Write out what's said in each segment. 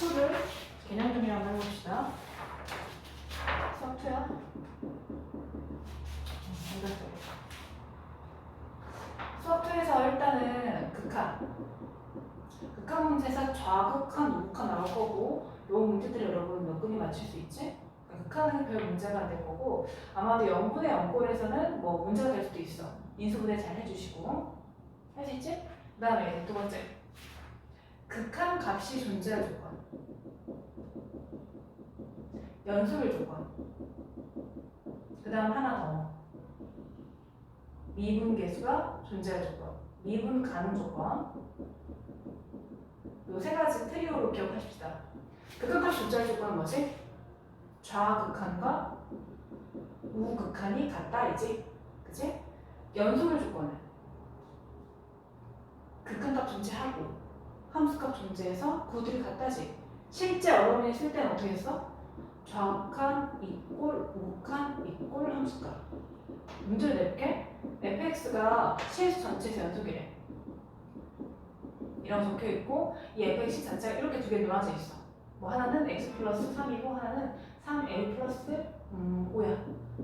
수학 2를 개념 정리 한번 해봅시다. 수학 2야? 수학 2에서 일단은 극한. 극한 문제에서 좌극한, 우극한 나올 거고, 요 문제들이 여러분 몇 분이 맞출 수 있지? 그러니까 극한은 별 문제가 안 될 거고, 아마도 0분의 0골에서는 뭐 문제가 될 수도 있어. 인수분해 잘 해주시고. 할 수 있지? 그 다음에 두 번째. 극한 값이 존재할 조건. 연속일 조건. 그 다음 하나 더. 미분계수가 존재할 조건. 미분 가능 조건. 요 세 가지 트리오로 기억하십시다. 극한값 존재할 조건은 뭐지? 좌극한과 우극한이 같다이지. 그치? 연속일 조건은 극한 값 존재하고 함수값 존재해서 구들이 같다지. 실제 어려움이 쓸 때는 어떻게 했어? 좌극한 이꼴 우극한 이꼴 함수값. 문제를 낼게. fx가 실수 전체에서 연속이래. 이런 적혀 있고 이 fx 자체가 이렇게 두 개 놓아져 있어. 뭐 하나는 x 플러스 3이고 하나는 3a 플러스 음, 5야.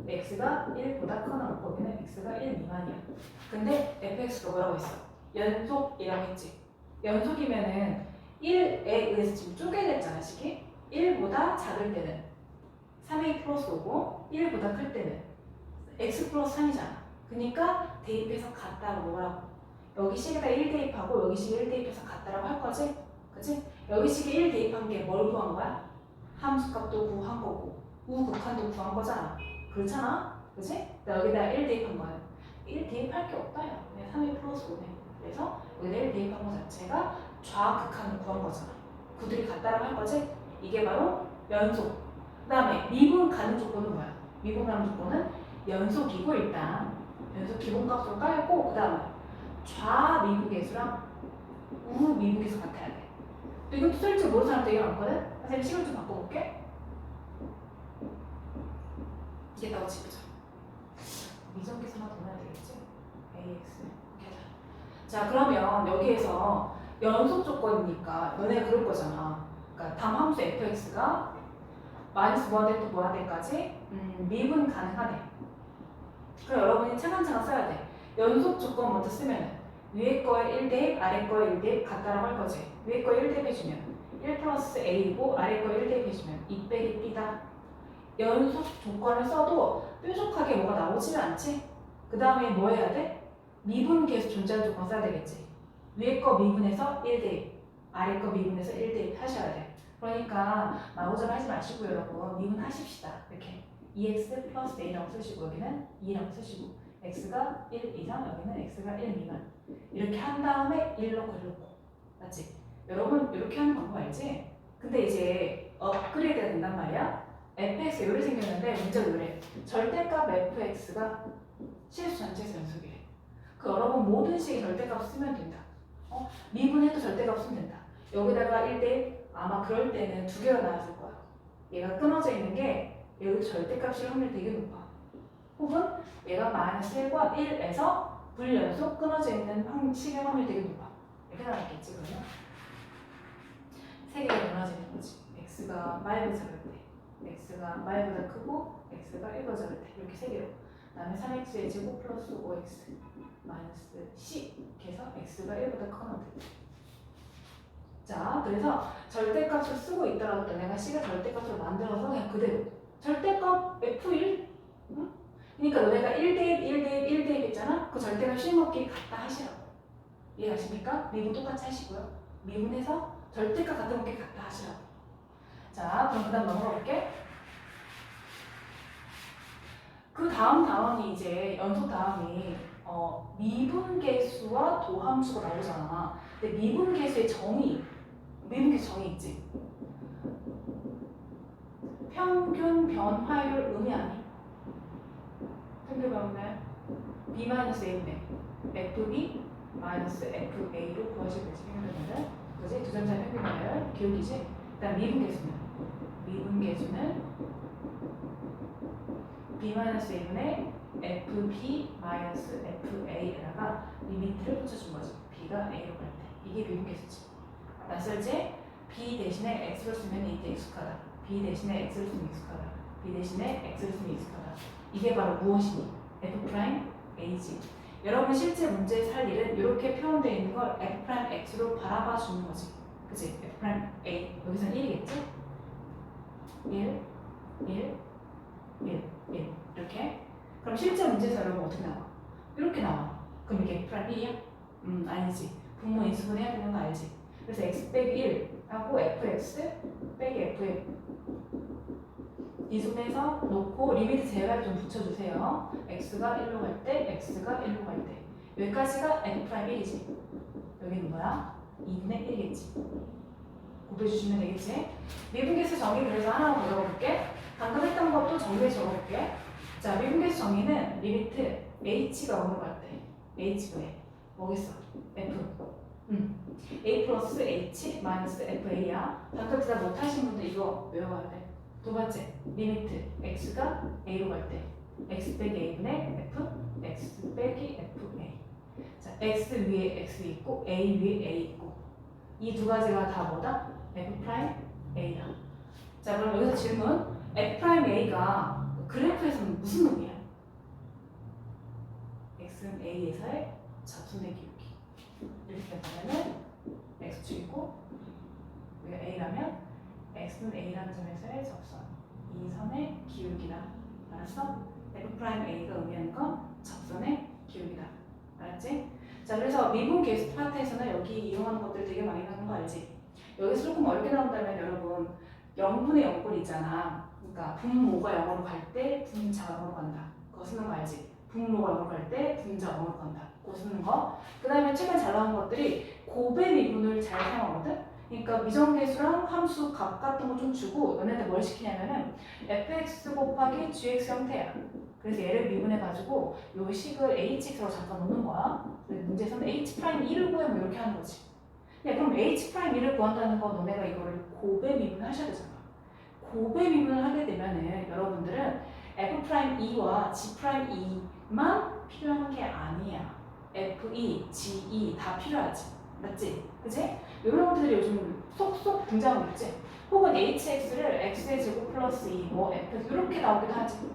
x가 1보다 커나 거기는 x가 1 미만이야. 근데 fx가 뭐라고 했어? 연속이라고 했지. 연속이면은 1에 의해서 지금 쪼개냈잖아, 식이. 1보다 작을 때는 3a 플러스 5고 1보다 클 때는 x 플러스 3이잖아. 그러니까 대입해서 같다고 뭐라고? 여기 식에다 1 대입하고 여기 식에 1 대입해서 같다라고 할 거지? 그치? 여기 식에 1 대입한 게 뭘 구한 거야? 함수값도 구한 거고 우극한도 구한 거잖아. 그렇잖아? 그치? 나 여기다 1 대입한 거야. 1 대입할 게 없다, 야. 그냥 3a 플러스 5네. 그래서 1 대입한 거 자체가 좌극한을 구한 거잖아. 구들이 같다라고 할 거지? 이게 바로 연속. 그 다음에 미분 가능 조건은 뭐야? 미분 가능 조건은 연속이고 일단 연속 기본값으로 깔고 그 다음에 좌미분계수랑 우미분계수 같아야 돼. 또 이것도 솔직히 모르는 사람 되게 많거든? 선생님 식을 좀 바꿔볼게. 이게 나고 집자. 미정계수 하나 더 넣어야 되겠지? AX. 자 그러면 여기에서 연속 조건이니까 너네가 그럴 거잖아. 그러니까 다음 함수 fx가 마이너스 무한대 또 무한대까지 음, 미분 가능하대. 그럼 여러분이 차근차근 써야 돼. 연속 조건 먼저 쓰면 위에 거에 1대입, 아래 거에 1대입 같다라고 할 거지. 위에 거에 1대입 해주면 1 플러스 a이고 아래 거에 1대입 해주면 2 빼기 b다. 연속 조건을 써도 뾰족하게 뭐가 나오지는 않지? 그 다음에 뭐 해야 돼? 미분 계수 존재하는 조건 써야 되겠지. 위에 거 미분해서 1대입, 아래 거 미분해서 1대입 하셔야 돼. 그러니까 마구잡이 하지 마시고 여러분 미분 하십시다. 이렇게 2x 플러스 a라고 쓰시고 여기는 2라고 쓰시고 x가 1 이상 여기는 x가 1 미만 이렇게 한 다음에 1로 그려놓고 맞지? 여러분 이렇게 하는 방법 알지? 근데 이제 업그레이드가 된단 말이야 fx 요리 생겼는데 문제가 요래 절대값 fx가 실수 전체에서 연속이래 그 여러분 모든 식의 절대값 쓰면 된다 어? 미분해도 절대값 쓰면 된다 여기다가 1대 아마 그럴 때는 두 개가 나왔을 거야 얘가 끊어져 있는 게 여기 절대값일 확률이 되게 높아 혹은 얘가 마이너스 1과 1에서 불연속 끊어져 있는 확- 식의 확률이 되게 높아. 이렇게 나왔겠지 그러면? 세 개가 나눠지는 거지. x가 마이보다 작을 때, x가 마이보다 크고 x가 1보다 작을 때 이렇게 세 개로. 그다음에 3x의 제곱 플러스 5x 마이너스 c 이렇게 해서 x가 1보다 커나 돼. 자, 그래서 절대값을 쓰고 있더라도 내가 식을 절대값으로 만들어서 그냥 그대로 절대값 f1 응? 그러니까 너네가 1 대입, 1 대입, 1 대입 했잖아? 그 절대값 쉴먹끼리 같다 하시라고. 이해가십니까? 미분 똑같이 하시고요. 미분해서 절대값 같은 것끼리 같다 하시라고. 자, 그럼 그 다음 넘어가 볼게. 그 다음 다음이 이제 연속 다음이 어, 미분계수와 도함수가 나오잖아. 근데 미분계수의 정의, 미분계수 정의 있지? 평균 변화율 의미 아니? 평균 변화율 b 마이너스 a분의 fb 마이너스 fa로 구하실 수 있는 평균 변화를 그지? 두 점차 평균 변화를 기울이지? 일단 미분계수는 미분계수는 b 마이너스 a분의 fb 마이너스 fa에다가 리미트를 붙여준 거지 b가 a로 갈 때 이게 미분계수지 낯설지? b 대신에 x를 쓰면 이때 익숙하다. b 대신에 x를 쓰면 익숙하다. b 대신에 x를 쓰면 익숙하다. 이게 바로 무엇이니? f 프라임 a지. 여러분 실제 문제에서 할 일은 이렇게 표현되어 있는 걸 f 프라임 x로 바라봐 주는 거지. 그치? f 프라임 a 여기서는 1이겠지? 1, 1, 1, 1 이렇게. 그럼 실제 여러분 어떻게 나와? 이렇게 나와. 그럼 이게 프라임 1이야? 음 아니지. 분모 인수분 해야 되는 거 알지? 그래서 x 빼기 1 하고 fx 빼기 fm 이순에서 놓고 리미트 제외를 좀 붙여주세요. x가 1로 갈 때, x가 1로 갈 때. 여기까지가 n 프라임 1이지. 여기는 뭐야? 2분의 1이겠지. 곱해주시면 되겠지. 미분계수 정의 그래서 하나 물어볼게. 방금 했던 것도 정리해 적어볼게. 자, 미분계수 정의는 리미트 h가 0으로 갈 때. h가 왜? 뭐겠어? f. 음. a 플러스 h 마이너스 fa야. 방금 대답 못하신 분들 이거 외워야 돼. 두 번째, 리미트 x가 a로 갈 때 x 빼기 a분의 f, x 빼기 fa. 자, x 위에 x 있고 a 위에 a 있고 이 두 가지가 다 뭐다? f 프라임 a다. 자, 그럼 여기서 질문. f 프라임 a가 그래프에서는 무슨 놈이야? x는 a에서의 접선의 기울기. 이렇게 되면은 x축이고 여기가 a라면 x는 a라는 점에서의 접선. 이 선의 기울기다. 알았어? f 프라임 a가 의미하는 건 접선의 기울기다. 알았지? 자, 그래서 미분 계수 파트에서는 여기 이용하는 것들 되게 많이 나오는 거 알지? 여기서 조금 어렵게 나온다면 여러분 0분의 0꼴 있잖아. 그러니까 분모가 0으로 갈 때 분자가 0으로 간다. 그거 쓰는 거 알지? 분모가 0으로 갈 때 분자가 0으로 간다. 그거 쓰는 거. 그 다음에 최근 잘 나온 것들이 고배 미분을 잘 사용하거든? 그러니까 미정계수랑 함수 값 같은 거 좀 주고 너네들 뭘 시키냐면은 fx 곱하기 gx 형태야. 그래서 얘를 미분해가지고 요 식을 hx로 잠깐 놓는 거야. 문제에서는 h 프라임 1을 구해 뭐 이렇게 하는 거지. 야 그럼 h 프라임 1을 구한다는 건 너네가 이거를 고배 미분을 하셔야 되잖아. 고배 미분을 하게 되면은 여러분들은 f 프라임 2와 g 프라임 2만 필요한 게 아니야. f 2, g 2 다 필요하지. 맞지? 그지? 이런 것들이 요즘 쏙쏙 등장하고 있지. 혹은 hx를 x의 제곱 플러스 2, 뭐 f 이렇게 나오기도 하지.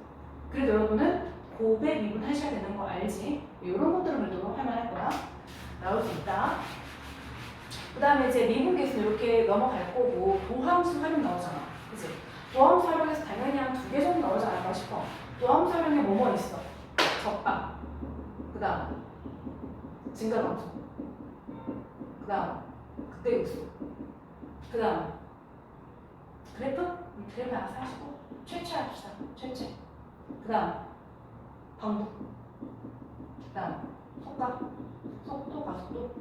그래도 여러분은 고배 미분하셔야 되는 거 알지? 이런 것들은 그래도 할만할 거야. 나올 수 있다. 그 다음에 이제 미분 계수는 이렇게 넘어갈 거고 도함수 활용 나오잖아. 그치? 도함수 활용해서 당연히 한 두 개 정도 나오지 않을까 싶어. 도함수 활용에 뭐뭐 있어? 적방. 그 다음 증가방수. 그 다음 그때 육수. 그 다음 그래프? 음, 그래프 알아서 하시고 최초 합시다. 최초. 그 다음 방법. 그 다음 속각. 속도 가속도.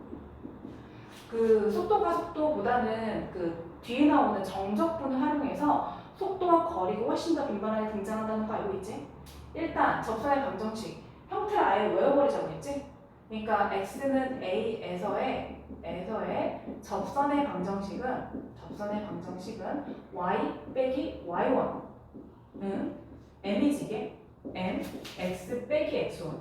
그 속도 가 속도보다는 그 뒤에 나오는 정적분을 활용해서 속도와 거리가 훨씬 더 빈번하게 등장한다는 거 알고 있지? 일단 접선의 방정식 형태를 아예 외워버리자고 했지? 그러니까 x는 a에서의 에서의 접선의 방정식은 접선의 방정식은 y 빼기 y1은 m이지 이게 m x 빼기 x1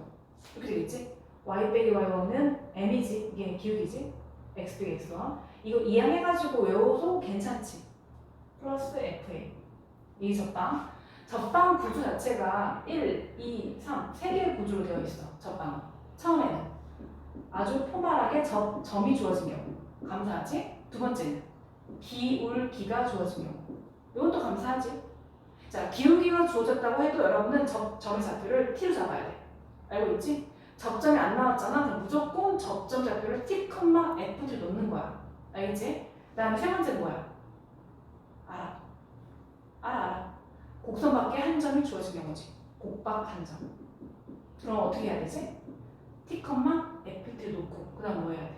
이렇게 되겠지? y 빼기 y1은 m이지 이게 기울기지 x x1 이거 이해해가지고 외워도 괜찮지. 플러스 fa 이 접방 접방 구조 자체가 1, 2, 3, 세 개의 구조로 되어 있어 접방은 처음에는. 아주 포괄하게 점, 점이 주어진 경우. 감사하지? 두 번째는 기울 기가 주어진 경우. 이것도 감사하지? 자 기울기가 주어졌다고 해도 여러분은 점, 점의 좌표를 t로 잡아야 돼. 알고 있지? 접점이 안 나왔잖아 그럼 무조건 접점 좌표를 t, f를 놓는 거야 알겠지? 그 다음에 세 번째는 뭐야? 알아 알아 알아 곡선 밖에 한 점이 주어진 경우지 곡박 한 점 그럼 어떻게 해야 되지? t, ft 놓고 그 다음 뭐 해야 돼?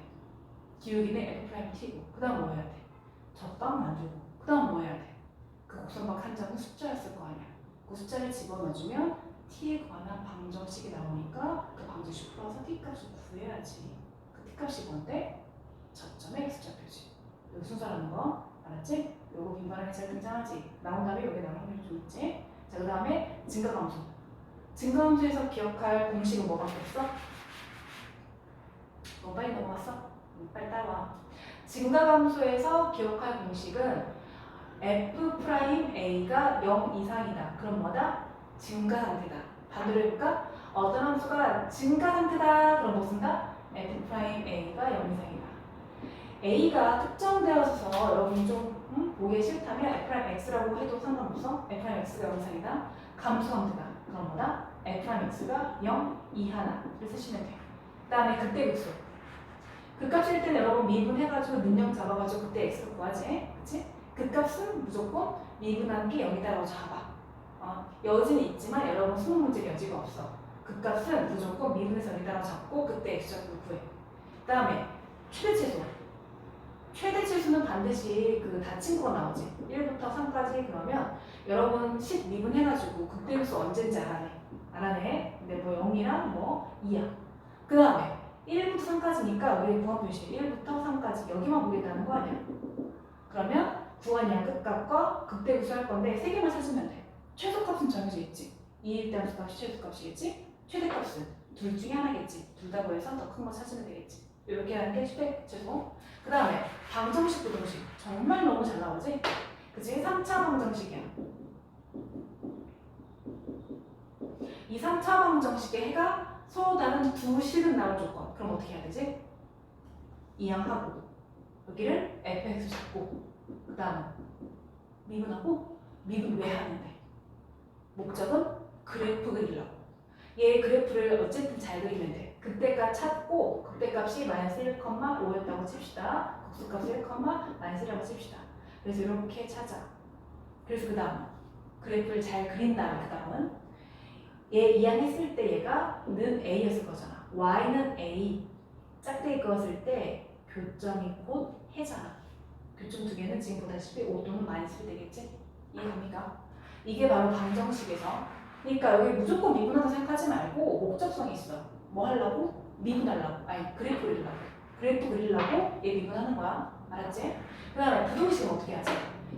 기울기는 f 프라임 t고 그 다음 뭐 해야 돼? 적방 만들고 그 다음 뭐 해야 돼? 그 곡선박 한 점은 숫자였을 거 아니야 그 숫자를 집어넣어주면 t에 관한 방정식이 나오니까 그 방정식 풀어서 t 값을 구해야지 그 t 값이 뭔데? 접점의 x좌표지 여기 순서라는 거 알았지? 요거 빈번하게 잘 등장하지 나온 다음에 여기 나온 확률이 좀 있지 자 그 다음에 증가함수 증가함수에서 기억할 공식은 뭐밖에 없어? 너무 빨리 넘어갔어? 음, 빨리 따라와. 증가함수에서 기억할 공식은 f 프라임 a가 0 이상이다. 그럼 뭐다? 증가 상태다. 반대로 해볼까? 어떤 함수가 증가 상태다. 그럼 뭐 쓴다? f 프라임 a가 0 이상이다. a가 특정되어서 여러분이 좀 음, 보기 싫다면 f 프라임 x라고 해도 상관없어. f 프라임 x가 0 이상이다. 감수 상태다. 그럼 뭐다? f 프라임 x가 0 이하나를 쓰시면 돼요. 그다음에 그때 급수. 극값일 때는 여러분 미분해가지고 능력 잡아가지고 그때 x를 구하지. 그치? 극값은 무조건 미분한 게 0이다라고 잡아. 어, 여지는 있지만 여러분 수능 문제 여지가 없어. 극값은 무조건 미분해서 0이다라고 잡고 그때 x값을 구해. 그 다음에 최대 최소. 최대 최소는 반드시 그 닫힌 거 나오지. 1부터 3까지 그러면 여러분 10 미분해가지고 급수 언제인지 알아내. 알아내. 근데 뭐 0이랑 뭐 2야. 그 다음에 1부터 3까지니까 우리 부호 표시 1부터 3까지 여기만 보겠다는 거 아니야? 그러면 구간이야 끝값과 극대급수 할 건데 세 개만 찾으면 돼. 최소값은 정해져 있지. 2일 때 함수값이 최소값이겠지? 최대값은 둘 중에 하나겠지. 둘 다 구해서 더 큰 거 찾으면 되겠지. 이렇게 하는 게 최대 최소. 그 다음에 방정식 부등식 정말 너무 잘 나오지? 그치? 3차 방정식이야. 이 3차 방정식의 해가 서로 다른 두 식은 나올 조건. 그럼 어떻게 해야 되지? 이항하고 여기를 fx 잡고 그 다음 미분하고 미분 왜 하는데 목적은 그래프 그리려고 얘 그래프를 어쨌든 잘 그리면 돼. 그때값 찾고 그때값이 마이너스 1,5였다고 칩시다. 극수값 1, 마이너스 1이라고 칩시다. 그래서 이렇게 찾아. 그래서 그 다음 그래프를 잘 그린 다음에 그 다음은 얘 이항했을 때 얘가 는 a였을 거잖아. Y는 a. 짝대기 그었을 때 교점이 곧 해잖아. 교점 두 개는 지금 보다시피 5 또는 마이너스 되겠지? 이해갑니까? 이게 바로 방정식에서 그러니까 여기 무조건 미분하다 생각하지 말고 목적성이 있어. 뭐 하려고? 미분하려고. 아니 그래프 그리려고. 그래프 그리려고 얘 미분하는 거야. 알았지? 그 다음에 부동식은 어떻게 하지?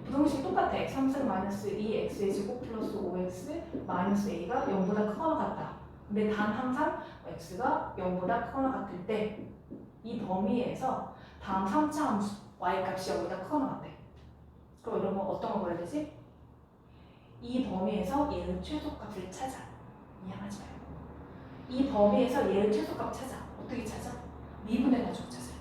부동식 똑같아. 3승 마이너스 2x의 제곱 플러스 5x 마이너스 a가 0보다 크거나 같다. 근데 단 항상 x가 0보다 크거나 같을 때 이 범위에서 다음 3차 함수 y 값이 0보다 크거나 같대. 그럼 이런 거 어떤 거 보야 되지? 이 범위에서 얘의 최소값을 찾아. 이해하지 말고. 이 범위에서 얘의 최소값 찾아. 어떻게 찾아? 미분해가지고 찾아.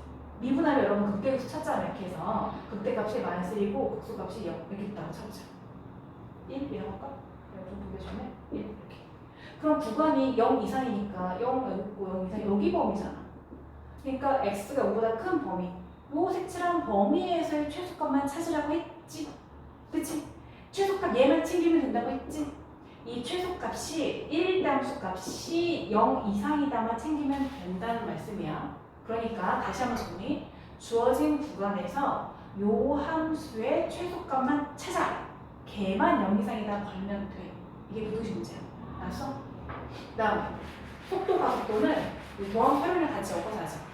미분하면 여러분 극대값 찾잖아 이렇게 해서 극대값이 마이너스 1이고 극소값이 0 이렇게 있다고 찾자. 1 이라고 할까? 좀 보기 전에 1 이렇게. 그럼 구간이 0 이상이니까 0 여기 있고 0 이상 여기 범위잖아. 그러니까 x가 5보다 큰 범위. 요 색칠한 범위에서의 최소값만 찾으라고 했지. 그치? 최소값 얘만 챙기면 된다고 했지. 이 최소값이 1 함수 값이 0 이상이다만 챙기면 된다는 말씀이야. 그러니까 다시 한번 정리. 주어진 구간에서 요 함수의 최소값만 찾아. 걔만 0 이상이다 걸면 돼. 이게 부등식 문제야. 알았어? 그 다음에 속도 가 속도는 도함 활용을 같이 엮어서 하자.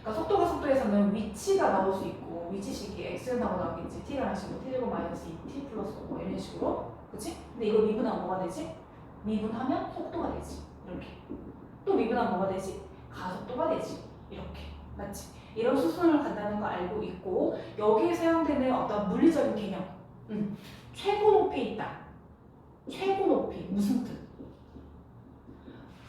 그러니까 속도가 속도에서는 위치가 나올 수 있고 위치식이 하고 나오겠지. t가 하시고 t 제곱 마이너스 2t 플러스 5 이런 식으로. 그치? 근데 이거 미분하면 뭐가 되지? 미분하면 속도가 되지. 이렇게. 또 미분하면 뭐가 되지? 가속도가 되지. 이렇게. 맞지? 이런 수순을 간다는 거 알고 있고 여기에 사용되는 어떤 물리적인 개념. 음. 최고 높이 있다. 최고 높이 무슨 뜻?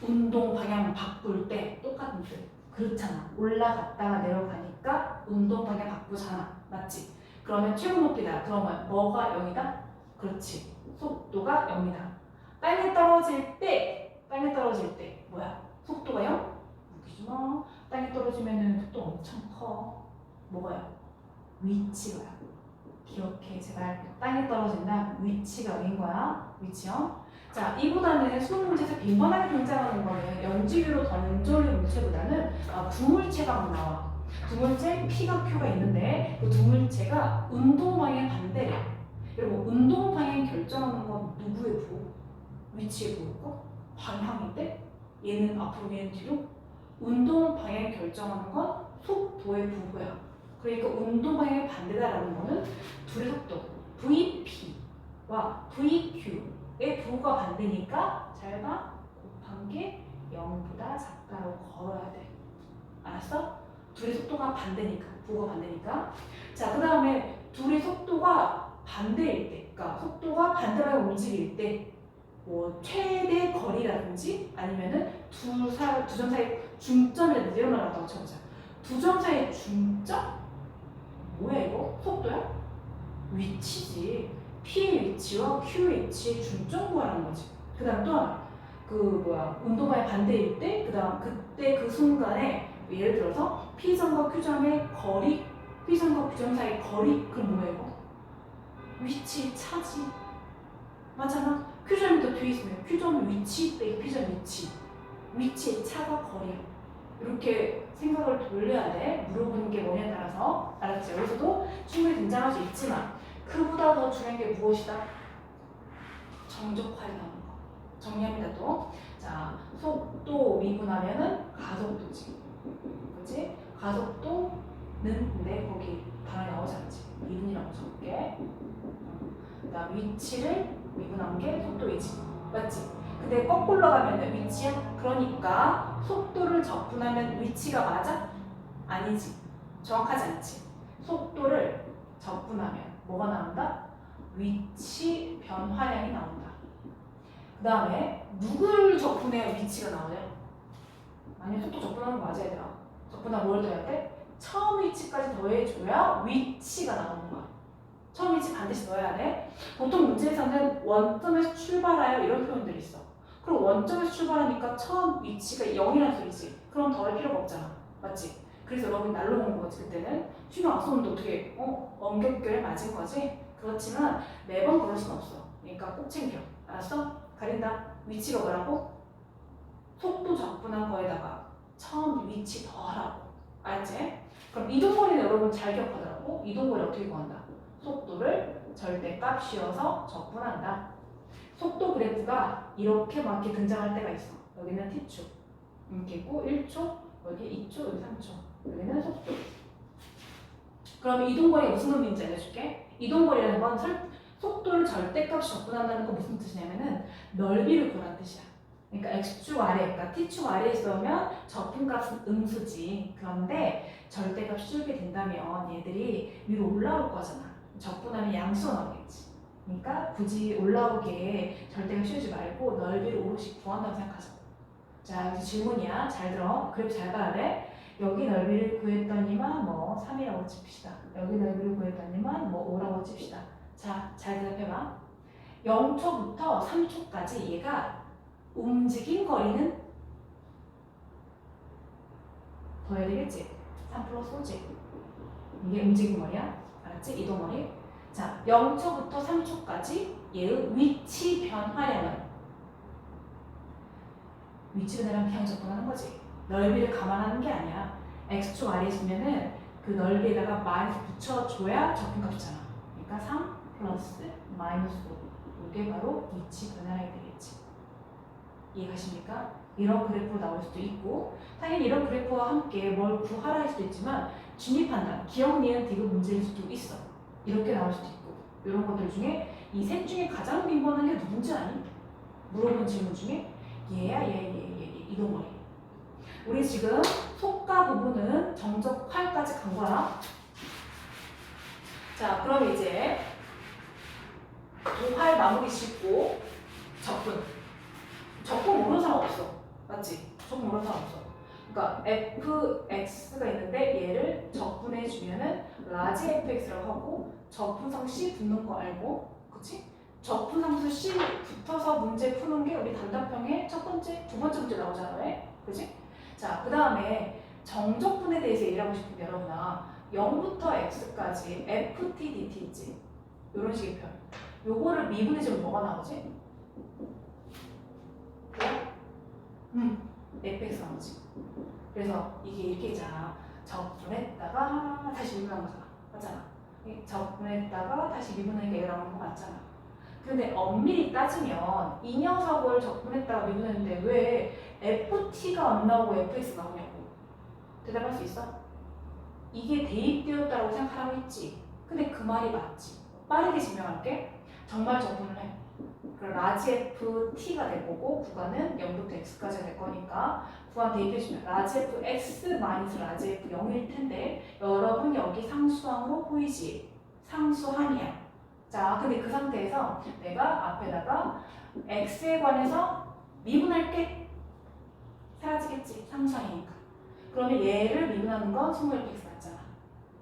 운동 방향 바꿀 때 똑같은 뜻. 그렇잖아. 올라갔다가 내려가니까 운동 방향 바꾸잖아. 맞지? 그러면 최고 높이다. 그러면 뭐가 0이다? 그렇지. 속도가 0이다. 땅에 떨어질 때, 땅에 떨어질 때 뭐야? 속도가 0? 웃기지 마. 땅에 떨어지면은 속도 엄청 커. 뭐가요? 위치가요. 기억해 제발. 땅에 떨어진다. 위치가 0인 거야. 위치요. 자, 이보다는 수능 문제에서 빈번하게 등장하는 거는 영지유로 던져올 물체보다는 아, 두물체가 막 나와. 두물체 P가 Q가 있는데 그 두 물체가 운동 방향 반대래. 그리고 운동 방향 결정하는 건 누구의 부호? 위치의 부호고 방향인데 얘는 앞으로 얘는 뒤로 운동 방향 결정하는 건 속도의 부호야. 그러니까 운동 방향의 반대다라는 거는 둘의 속도 VP와 VQ 의 부호가 반대니까 잘 봐. 곱한 게 0보다 작다로 걸어야 돼. 알았어? 둘의 속도가 반대니까 부호가 반대니까 자 그 다음에 둘의 속도가 반대일 때 그러니까 속도가 반대 방향 움직일 때 뭐 최대 거리라든지 아니면은 두 사 두점 사이 중점이라든지 이런 걸 갖다가 쳐보자 두 점 사이의 중점? 뭐야 이거? 속도야? 위치지 P의 위치와 Q의 위치의 중점 구하라는 거지. 그 다음 또 하나. 그 뭐야 운동의 반대일 때 그 다음 그때 그 순간에 예를 들어서 P점과 Q점의 거리 P점과 Q점 사이 거리 그럼 이거? 위치 차지. 맞잖아? Q점이 더 뒤에 있으면 Q점 위치 빼기 P점 위치. 위치의 차가 거리야. 이렇게 생각을 돌려야 돼. 물어보는 게 뭐냐에 따라서. 알았지? 여기서도 충분히 등장할 수 있지만 그보다 더 중요한 게 무엇이다? 정적화에 나오는 거 정리합니다 또. 자, 속도 미분하면은 가속도지. 그지? 가속도는 근데 거기 단어에 나오지 않지. 미분이라고 적을게. 그 다음 위치를 미분한 게 속도이지. 맞지? 근데 거꾸로 가면은 위치야? 그러니까 속도를 적분하면 위치가 맞아? 아니지. 정확하지 않지. 속도를 적분하면 뭐가 나온다? 위치 변화량이 나온다. 그 다음에 누굴 적분해야 위치가 나오냐? 아니 속도 적분하는 거 맞아 얘들아. 적분하면 뭘 더해야 돼? 처음 위치까지 더해줘야 위치가 나오는 거야. 처음 위치 반드시 넣어야 돼. 보통 문제에서는 원점에서 출발하여 이런 표현들이 있어. 그럼 원점에서 출발하니까 처음 위치가 0이라는 소리지. 그럼 더할 필요가 없잖아. 맞지? 그래서 여러분 날로 먹는 거지 그때는. 신경 안 썼는데 어떻게 어? 원격결에 맞은 거지? 그렇지만 매번 그럴 순 없어. 그러니까 꼭 챙겨. 알았어? 가린다. 위치가 뭐라고? 속도 적분한 거에다가 처음 위치 더하라고. 알지? 그럼 이동거리는 여러분 잘 기억하더라고. 이동거리 어떻게 구한다? 속도를 절대값 씌워서 적분한다. 속도 그래프가 이렇게 막 이렇게 등장할 때가 있어. 여기는 t축. 이렇게 있고 1초, 여기 2초, 여기 3초. 여기는 속도. 그럼 이동거리가 무슨 의미인지 알려줄게. 이동거리라는 건 설, 속도를 절대값이 적분한다는 건 무슨 뜻이냐면은 넓이를 구하는 뜻이야. 그러니까 x축 아래, 그러니까 t축 아래에 있으면 적분값은 음수지. 그런데 절대값이 줄게 된다면 얘들이 위로 올라올 거잖아. 적분하면 양수가 나오겠지. 그러니까 굳이 올라오게 절대값 씌우지 말고 넓이를 오롯이 구한다고 생각하자. 자, 질문이야. 잘 들어. 그래프 잘 봐야 돼. 여기 넓이를 구했더니만 뭐 3이라고 칩시다. 여기 넓이를 구했더니만 뭐 5라고 칩시다. 자, 잘 대답해봐. 0초부터 3초까지 얘가 움직인 거리는 더 해야 되겠지? 3 플러스 5지. 이게 움직인 거리야. 알았지? 이동 거리. 자, 0초부터 3초까지 얘의 위치 변화량은 위치 변화량 접근하는 거지. 넓이를 감안하는 게 아니야. x축 있으면은 그 넓이에다가 마이너스 붙여줘야 적분값이잖아. 그러니까 3 플러스 마이너스 5. 이게 바로 위치 변화량이 되겠지. 이해가십니까? 이런 그래프로 나올 수도 있고 당연히 이런 그래프와 함께 뭘 구하라 할 수도 있지만 진입한다. 기억, 니은, 디귿 문제일 수도 있어. 이렇게 나올 수도 있고 이런 것들 중에 이 셋 중에 가장 빈번한 게 누군지 아니? 물어본 질문 중에 얘야 얘 얘 얘 얘 이동거리 우리 지금 속가 부분은 정적 8까지 간 거야 자 그럼 이제 도할 마무리 짓고 적분 적분 모르는 사람 없어 맞지? 적분 모르는 사람 없어 그러니까 fx가 있는데 얘를 적분해 주면은 라지 fx라고 하고 적분상 c 붙는 거 알고 그치? 적분상수 c 붙어서 문제 푸는 게 우리 단답형의 첫 번째, 두 번째 문제 나오잖아 왜? 그치? 자, 그 다음에 정적분에 대해서 얘기하고 싶은 게 여러분아. 0부터 x까지 ft dt 있지? 이런 식의 표 요거를 미분해주면 뭐가 나오지? 그래? 음, fx 나오지. 그래서 이게 이렇게 있잖아. 적분했다가 다시 미분한 거잖아. 맞잖아. 이 적분했다가 다시 미분하니까 얘가 나오는 거 맞잖아. 근데 엄밀히 따지면 이 녀석을 적분했다가 미분했는데 왜 FT가 안 나오고 FX가 나오냐고 대답할 수 있어? 이게 대입되었다고 생각하고 있지 근데 그 말이 맞지 빠르게 증명할게 정말 적분을 해 그럼 라지 F T가 될 거고 구간은 0부터 X까지 될 거니까 구간 대입해주면 라지 F X 마이너스 라지 F 0일 텐데 여러분 여기 상수항으로 보이지? 상수항이야. 자, 근데 그 상태에서 내가 앞에다가 X에 관해서 미분할게. 사라지겠지? 상수항이니까. 그러면 얘를 미분하는 건 스몰 fx 맞잖아.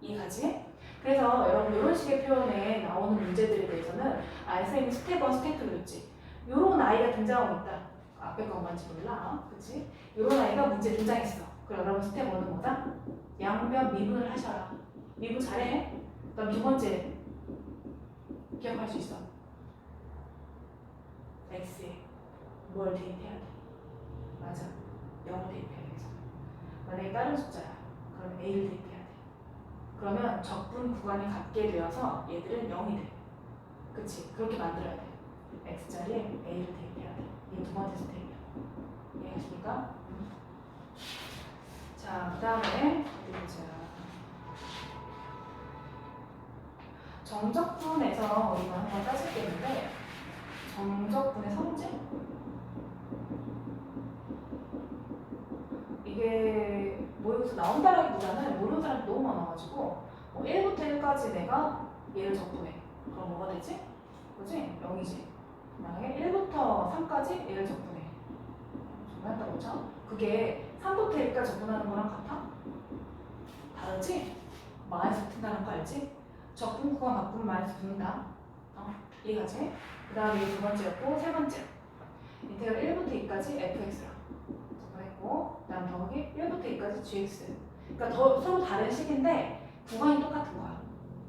이해가지? 그래서 여러분 이런 식의 표현에 나오는 문제들에 대해서는 아, 선생님이 스텝 1, 스텝 2로 했지. 요런 아이가 등장하고 있다. 앞에 건 뭔지 몰라. 그치? 요런 아이가 문제 등장했어. 그럼 여러분 스텝 1은 뭐다? 양변 미분을 하셔라. 미분 잘해. 그 다음 두 번째 기억할 수 있어. x에 뭘 대입해야 돼? 맞아. 0을 대입해야 돼. 만약에 다른 숫자야. 그럼 a를 대입해야 돼. 그러면 적분 구간이 같게 되어서 얘들은 0이 돼. 그치? 그렇게 만들어야 돼. x자리에 a를 대입해야 돼. 이게 두 번째 스텝이야. 이해하십니까? 자, 그 다음에 어디 보자. 정적분에서 우리가 한번 따질 게 있는데 정적분의 성질? 이게 뭐 여기서 나온다라기보다는 모르는 사람이 너무 많아가지고 뭐 1부터 1까지 내가 얘를 적분해 그럼 뭐가 되지? 그지? 0이지 만약에 1부터 3까지 얘를 적분해 정리한다고 했죠? 그게 3부터 1까지 적분하는 거랑 같아? 다르지? 마이너스 붙는다는 거 알지? 적분 구간 바꾸면 마이너스 붙는다 어, 이해가지? 그 다음에 두 번째였고 세 번째 인테그랄 1부터 2까지 fx라 다음 더하기 1부터 2까지 gx 그러니까 더, 서로 다른 식인데 구간이 똑같은 거야.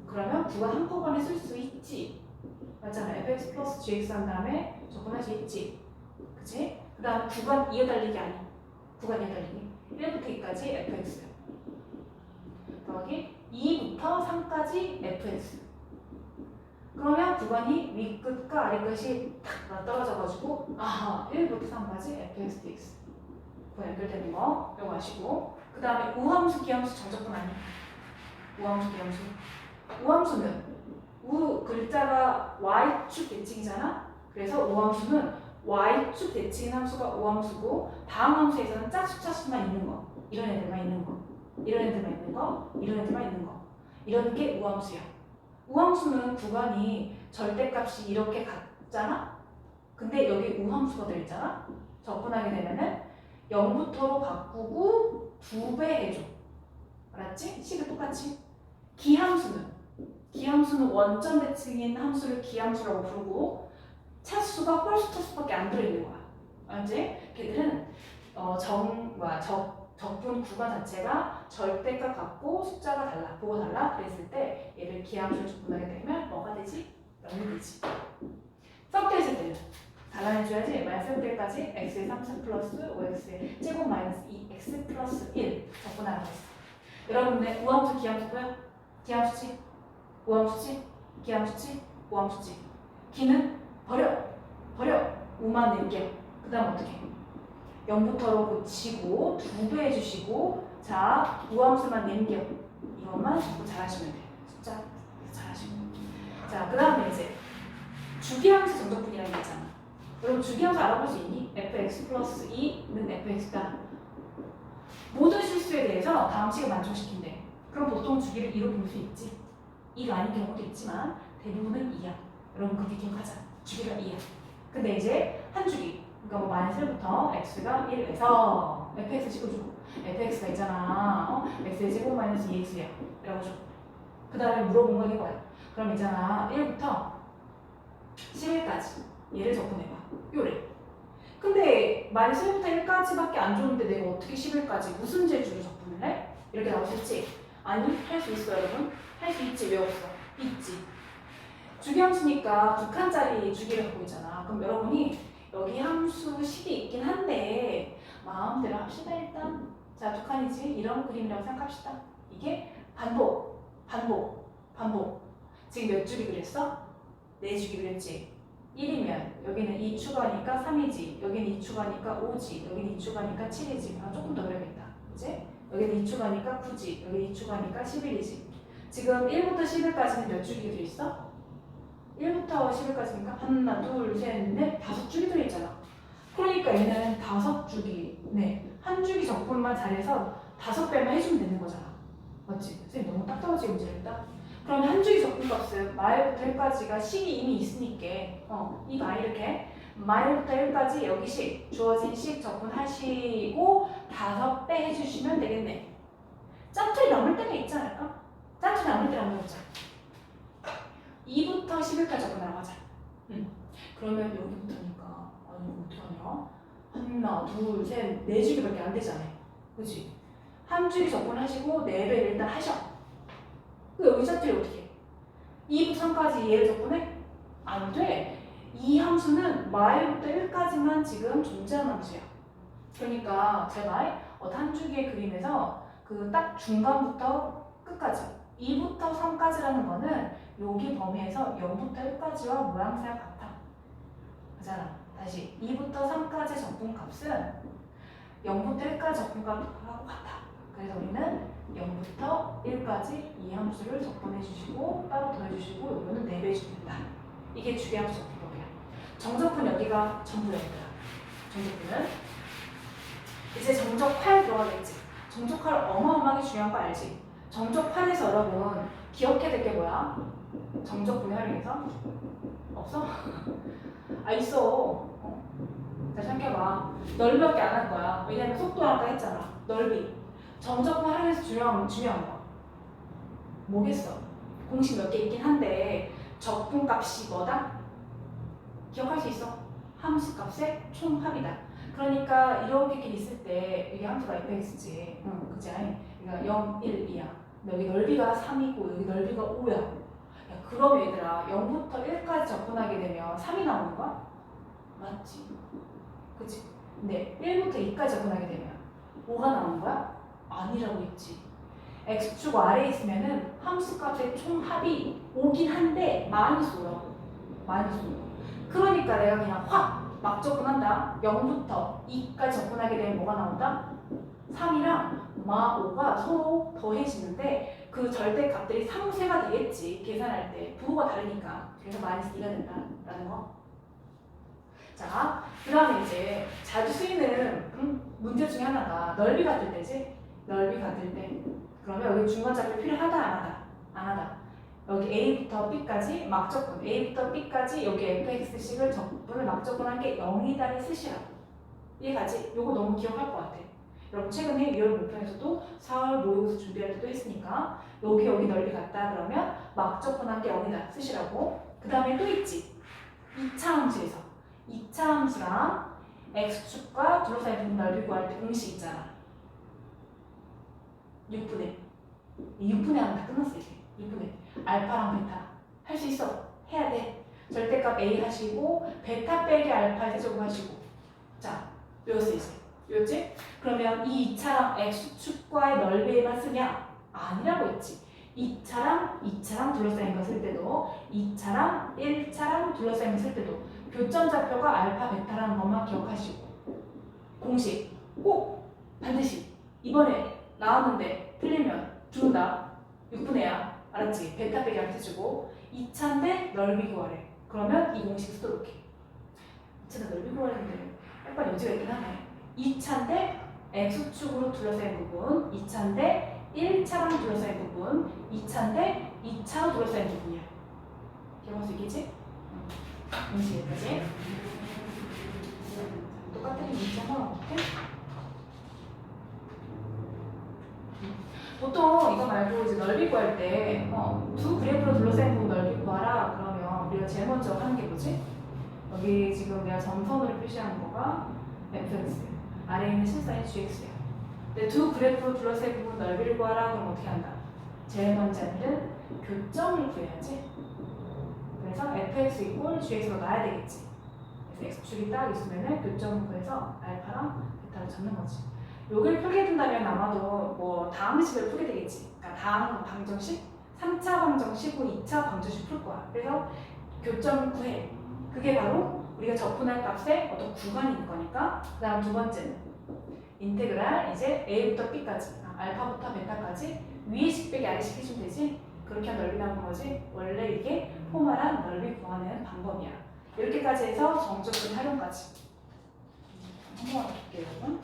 그러면 구간 한꺼번에 쓸 수 있지. 맞잖아 fx 플러스 gx 한 다음에 적분할 수 있지. 그치? 그 다음 구간 이어달리기 아니. 구간 이어달리기. 1부터 2까지 fx 더하기 2부터 3까지 fx 그러면 구간이 윗끝과 아래끝이 딱 떨어져가지고 아하 1부터 3까지 fx dx 그 연결되는 거 이거 아시고. 그 다음에 우함수 기함수 정적분 아니야 우함수 기함수. 우함수는 우 글자가 y축 대칭이잖아? 그래서 우함수는 y축 대칭인 함수가 우함수고 다음 함수에서는 짝수 차수만 있는 거. 이런 애들만 있는 거. 이런 애들만 있는 거. 이런 애들만 있는 거. 이런 게 우함수야. 우함수는 구간이 절대값이 이렇게 같잖아? 근데 여기 우함수가 들어있잖아? 접근하게 되면은 0부터로 바꾸고 두 배 해줘. 알았지? 식을 똑같이. 기함수는 기함수는 원점 대칭인 함수를 기함수라고 부르고 차수가 홀수 차수밖에 안 들어있는 거야. 알지? 걔들은 어, 정, 뭐야, 적, 적분 구간 자체가 절대값 같고 숫자가 달라, 보고 달라 그랬을 때 얘를 기함수로 적분하게 되면 뭐가 되지? 0이 되지. 섞여 있을 때는 달라내줘야지 마이너스 1까지 x의 3차 플러스 5x의 제곱 마이너스 2x 플러스 1 적분하라고 했어 여러분들 우함수 기함수고요? 기함수지? 우함수지? 기함수지? 우함수지? 기는 버려 버려 우만 낼게요 그 다음 어떻게 0부터로 고치고 두 배 해주시고 자 우함수만 낸겨 이것만 자꾸 잘하시면 돼요 숫자 잘하시고 자그 다음에 이제 주기함수 정적분이라는 게 있잖아 여러분 주기함수 알아볼 수 있니? fx 플러스 2는 fx다. 모든 실수에 대해서 다음 식을 만족시킨대. 그럼 보통 주기를 2로 볼 수 있지. 2가 아닌 경우도 있지만 대부분은 2야. 여러분 그렇게 기억하자. 주기가 2야. 근데 이제 한 주기. 그러니까 뭐 1부터 x가 1에서 fx 식어주고 fx가 있잖아. 어? x의 제곱 마이너스 2x야. 이라고 줘. 그 다음에 물어본 건 이거야. 그럼 있잖아. 1부터 11까지. 얘를 접근해봐. 요래. 근데 마이너스 1부터 1까지밖에 안 줬는데 내가 어떻게 11까지 무슨 재주로 접근을 해? 이렇게 있지? 아니, 할 수 있어, 여러분. 할 수 있지, 왜 없어? 있지. 주기 함수니까 두 칸짜리 주기를 갖고 있잖아. 그럼 여러분이 여기 함수 식이 있긴 한데 마음대로 합시다, 일단. 자, 두 칸이지. 이런 그림이라고 생각합시다. 이게 반복, 반복, 반복. 지금 몇 주기 그랬어? 네 주기 그랬지? 1이면 여기는 2추가니까 3이지 여기는 2추가니까 5지 여기는 2추가니까 7이지 아 조금 더 그려야겠다 그치? 여기는 2추가니까 9지 여기 2추가니까 11이지 지금 1부터 11까지는 몇 주기 들어있어? 1부터 10일까지니까 하나, 둘, 셋, 넷, 다섯 줄이 들어있잖아. 그러니까 얘는 다섯 줄이, 네, 한 줄기 적분만 잘해서 다섯 배만 해주면 되는 거잖아. 맞지? 선생님 너무 딱딱하지 문제를 했다. 그러면 한 줄기 적분 값은 마일부터 1까지가 식이 이미 있으니까 어, 이 마일 이렇게 마일부터 1까지 여기 식 주어진 식 적분하시고 다섯 배 해주시면 되겠네. 짝퉁이 남을 때가 있지 않을까? 짝퉁이 남을 때라고 해보자. 2부터 11까지 적분하라고 하자. 응. 그러면 여기부터니까 아니 어떡하냐? 하나, 둘, 셋, 네 줄기밖에 안 되잖아. 그치? 한 줄기 적분하시고 네 배를 일단 하셔. 그 짝퉁이 어떻게 해? 2부터 3까지 얘를 적분해? 안 돼. 이 함수는 마일부터 1까지만 지금 존재하는 함수야. 그러니까 제발 어떤 한 줄기의 그림에서 그 딱 중간부터 끝까지 2부터 3까지라는 거는 여기 범위에서 0부터 1까지와 모양새가 같아. 그잖아. 다시 2부터 3까지 적분 값은 0부터 1까지 적분 값하고 같아. 그래서 우리는 0부터 1까지 이 함수를 적분해 주시고 따로 더해 주시고 이거는 4배 주면 된다. 이게 주기함수 적분법이야. 정적분 여기가 전부 여기다. 정적분은 이제 정적 8 들어가겠지. 정적 8 어마어마하게 중요한 거 알지? 정적 8에서 여러분 기억해야 될 게 뭐야? 정적분의 활용해서 없어? 아 있어. 어. 자 생각해봐. 넓이밖에 안한 거야. 왜냐면 아까 했잖아. 넓이. 정적분 활용해서 중요한 중요한 거. 뭐겠어? 공식 몇 개 있긴 한데 적분값이 뭐다? 기억할 수 있어? 함수값의 총합이다. 그러니까 이렇게 길 있을 때 이게 함수가 fx지. 응, 그지? 그러니까 0, 1, 2야. 여기 넓이가 3이고 여기 넓이가 5야. 야, 그럼 얘들아 0부터 1까지 접근하게 되면 3이 나오는 거야? 맞지? 그치? 근데 1부터 2까지 접근하게 되면 5가 나오는 거야? 아니라고 했지. x축 아래에 있으면은 함수값의 총합이 5긴 한데 마이너스 5라고. 마이너스 5. 그러니까 내가 그냥 확 막 접근한다. 0부터 2까지 접근하게 되면 뭐가 나온다? 3이랑 마 5가 서로 더해지는데 그 절대 값들이 상쇄가 되겠지 계산할 때 부호가 다르니까 그래서 마이너스 2가 된다라는 거. 자, 그 다음에 이제 자주 쓰이는 음, 문제 중에 하나가 넓이 같을 때지. 넓이 같을 때. 그러면 여기 중간잡이 필요하다 안 하다? 안 하다. 여기 A부터 B까지 막적분 A부터 B까지 여기 fx식을 적분을 막적분한 게 0이다를 쓰시라고. 이해가지? 요거 너무 기억할 것 같아. 여러분 최근에 2월 목표에서도 4월 모의고사 준비할 때도 했으니까 여기 여기 넓이 같다 그러면 막적분한 게 0이다 쓰시라고. 그 다음에 또 있지. 2차 함수에서 2차 함수랑 x축과 둘러싸인 넓이 구할 때 공식 있잖아. 6분의 6분의 하면 다 끝났어 이제. 6분의 알파랑 베타. 할 수 있어. 해야 돼. 절대값 a 하시고 베타 빼기 알파 세제곱 하시고. 자 외웠어 이제 외웠지? 그러면 이 2차랑 x축과의 넓이에만 쓰냐? 아니라고 했지. 2차랑 2차랑 둘러싸인 거 쓸 때도 2차랑 1차랑 둘러싸인 거 쓸 때도 교점 좌표가 알파 베타라는 것만 기억하시고. 공식. 꼭 반드시 이번에 나왔는데 틀리면 죽는다 6분의 야. 알았지? 베타 빼기 주고. 2차인데 넓이 구하래. 그러면 이 공식 쓰도록 해. 2차인데 넓이 구하는데 약간 여지가 있긴 하네. 2차인데 x축으로 둘러싸인 부분 2차인데 1차랑 둘러싸인 부분 2차인데 2차로 둘러싸인 부분이야. 기억할 수 있겠지? 공식 여기까지. 똑같은 문제만 어떻게? 보통 이거 말고 이제 넓이 구할 때, 어, 두 그래프로 둘러싸인 부분 넓이 구하라. 그러면 우리가 제일 먼저 하는 게 뭐지? 여기 지금 내가 점선으로 표시한 거가 fx, 아래에 있는 실사인 gx야. 근데 두 그래프로 둘러싸인 부분 넓이를 구하라. 그럼 어떻게 한다? 제일 먼저 하는 교점을 구해야지. 그래서 fx 이꼴 gx로 놔야 되겠지. 그래서 x축이 딱 있으면은 교점을 구해서 알파랑 베타를 잡는 거지. 여기를 풀게 된다면 아마도 뭐 다음 식을 풀게 되겠지. 그러니까 다음 방정식, 3차 방정식 후 2차 방정식 풀 거야. 그래서 교점 구해. 그게 바로 우리가 접근할 값의 어떤 있는 거니까. 그 다음 두 번째는 인테그랄 이제 a부터 b까지, 아, 알파부터 베타까지 위에 식 빼기 아래 식 해주면 되지. 그렇게 하면 넓이 나오는 거지. 원래 이게 포말한 넓이 구하는 방법이야. 이렇게까지 해서 정적분 활용까지. 한번 볼게요, 여러분.